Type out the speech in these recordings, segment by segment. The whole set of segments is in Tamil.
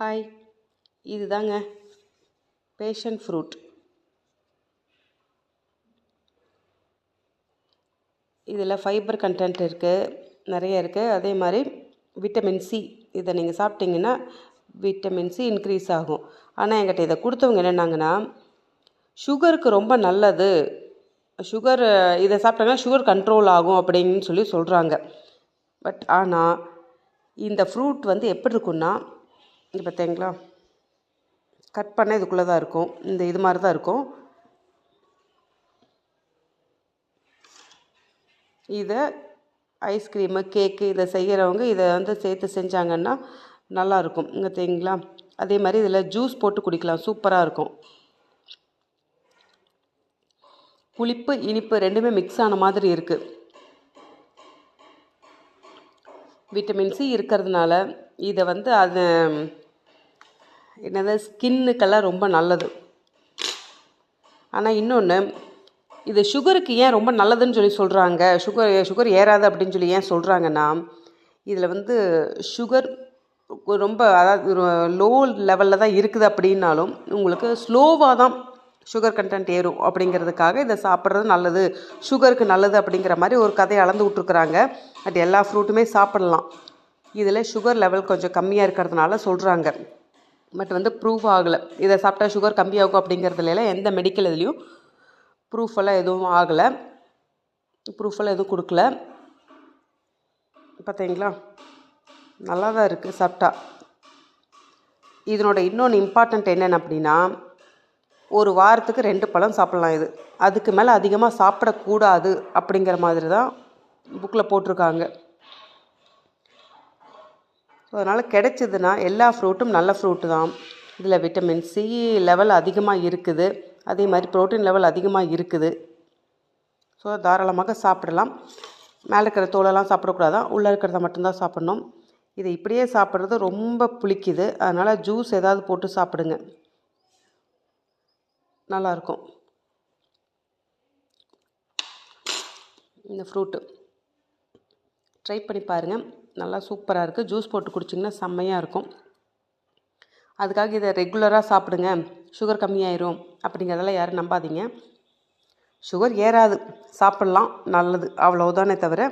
ஹாய் இதுதாங்க. பேஷன் ஃப்ரூட் இதில் ஃபைபர் கண்டென்ட் இருக்குது நிறைய இருக்குது அதே மாதிரி விட்டமின் சி இதை நீங்கள் சாப்பிட்டீங்கன்னா விட்டமின் சி இன்க்ரீஸ் ஆகும். ஆனால் என்கிட்ட இதை கொடுத்தவங்க என்னென்னாங்கன்னா சுகருக்கு ரொம்ப நல்லது. சுகர் இதை சாப்பிட்டாங்கன்னா சுகர் கண்ட்ரோல் ஆகும் அப்படின்னு சொல்லி சொல்கிறாங்க பட் ஆனால் இந்த ஃப்ரூட் வந்து எப்படி இருக்குன்னா இது பார்த்தீங்களா கட் பண்ண இதுக்குள்ளே தான் இருக்கும். இந்த இது மாதிரி தான் இருக்கும். இதை ஐஸ்கிரீமு கேக்கு இதை செய்கிறவங்க இதை வந்து சேர்த்து செஞ்சாங்கன்னா நல்லாயிருக்கும் இங்கே தெரியுங்களா அதே மாதிரி இதில் ஜூஸ் போட்டு குடிக்கலாம். சூப்பராக இருக்கும். புளிப்பு இனிப்பு ரெண்டுமே மிக்ஸ் ஆன மாதிரி இருக்குது விட்டமின் சி இருக்கிறதுனால இதை வந்து அது என்னது? ஸ்கின்னுக்கெல்லாம் ரொம்ப நல்லது. ஆனால் இன்னொன்று இது சுகருக்கு ஏன் ரொம்ப நல்லதுன்னு சொல்லி சொல்கிறாங்க சுகர் சுகர் ஏறாது அப்படின்னு சொல்லி ஏன் சொல்கிறாங்கன்னா இதில் வந்து சுகர் ரொம்ப அதாவது லோ லெவலில் தான் இருக்குது அப்படின்னாலும் உங்களுக்கு ஸ்லோவாக தான் சுகர் கண்டென்ட் ஏறும் அப்படிங்கிறதுக்காக இதை சாப்பிட்றது நல்லது. சுகருக்கு நல்லது அப்படிங்கிற மாதிரி ஒரு கதையை அளந்து விட்ருக்குறாங்க பட் எல்லா ஃப்ரூட்டுமே சாப்பிடலாம். இதில் சுகர் லெவல் கொஞ்சம் கம்மியாக இருக்கிறதுனால சொல்கிறாங்க பட் வந்து ப்ரூவ் ஆகலை. இதை சாப்பிட்டா சுகர் கம்மியாகும் அப்படிங்கிறதுல எந்த மெடிக்கல் இதுலேயும் ப்ரூஃப் எல்லாம் எதுவும் ஆகலை. ப்ரூஃப் எல்லாம் எதுவும் கொடுக்கல. பார்த்தீங்களா நல்லா தான் இருக்குது சாப்பிட்டா. இதனோட இன்னொன்று இம்பார்ட்டண்ட் என்னென்னு அப்படின்னா ஒரு வாரத்துக்கு ரெண்டு பழம் சாப்பிட்லாம் இது. அதுக்கு மேலே அதிகமாக சாப்பிடக்கூடாது அப்படிங்கிற மாதிரி தான் புக்கில் போட்டிருக்காங்க. அதனால் கிடைச்சதுன்னா எல்லா ஃப்ரூட்டும் நல்ல ஃப்ரூட்டு தான். இதில் விட்டமின் சி லெவல் அதிகமாக இருக்குது. அதே மாதிரி ப்ரோட்டீன் லெவல் அதிகமாக இருக்குது. ஸோ தாராளமாக சாப்பிடலாம். மேலே இருக்கிற தோலெல்லாம் சாப்பிடக்கூடாதான் உள்ளே இருக்கிறத மட்டும்தான் சாப்பிட்ணும். இதை இப்படியே சாப்பிட்றது ரொம்ப புளிக்குது. அதனால் ஜூஸ் ஏதாவது போட்டு சாப்பிடுங்க. நல்லாயிருக்கும். இந்த ஃப்ரூட்டு ட்ரை பண்ணி பாருங்கள் நல்லா சூப்பராக இருக்குது ஜூஸ் போட்டு குடிச்சிங்கன்னா செம்மையாக இருக்கும். அதுக்காக இதை ரெகுலராக சாப்பிடுங்க. சுகர் கம்மியாயிரும் அப்படிங்கிறதெல்லாம் யாரும் நம்பாதீங்க. சுகர் ஏறாது. சாப்பிட்லாம். நல்லது. அவ்வளோதானே தவிர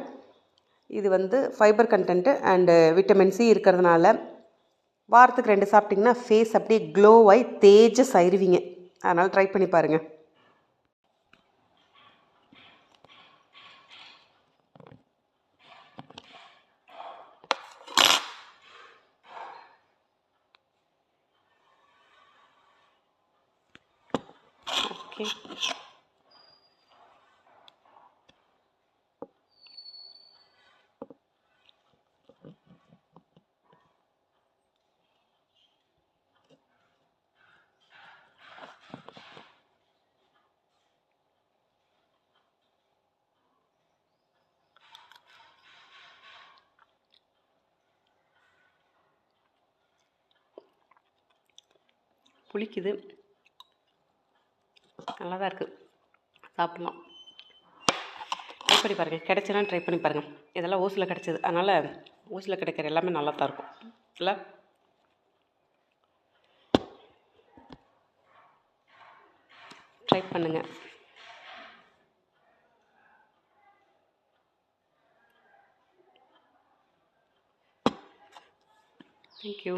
இது வந்து fibre content and vitamin C இருக்கிறதுனால வாரத்துக்கு ரெண்டு சாப்பிட்டிங்கன்னா ஃபேஸ் அப்படியே க்ளோவாகி தேஜஸ் ஆயிடுவீங்க அதனால் ட்ரை பண்ணி பாருங்கள் ஓகே புளிக்குது நல்லா தான் இருக்குது சாப்பிட்லாம். ட்ரை பண்ணி பாருங்கள் கிடைச்சனா ட்ரை பண்ணி பாருங்கள் இதெல்லாம் ஓசில் கிடச்சிது. அதனால் ஓசில் கிடைக்கிற எல்லாமே நல்லா தான் இருக்கும். இல்லை? ட்ரை பண்ணுங்கள் தேங்க்யூ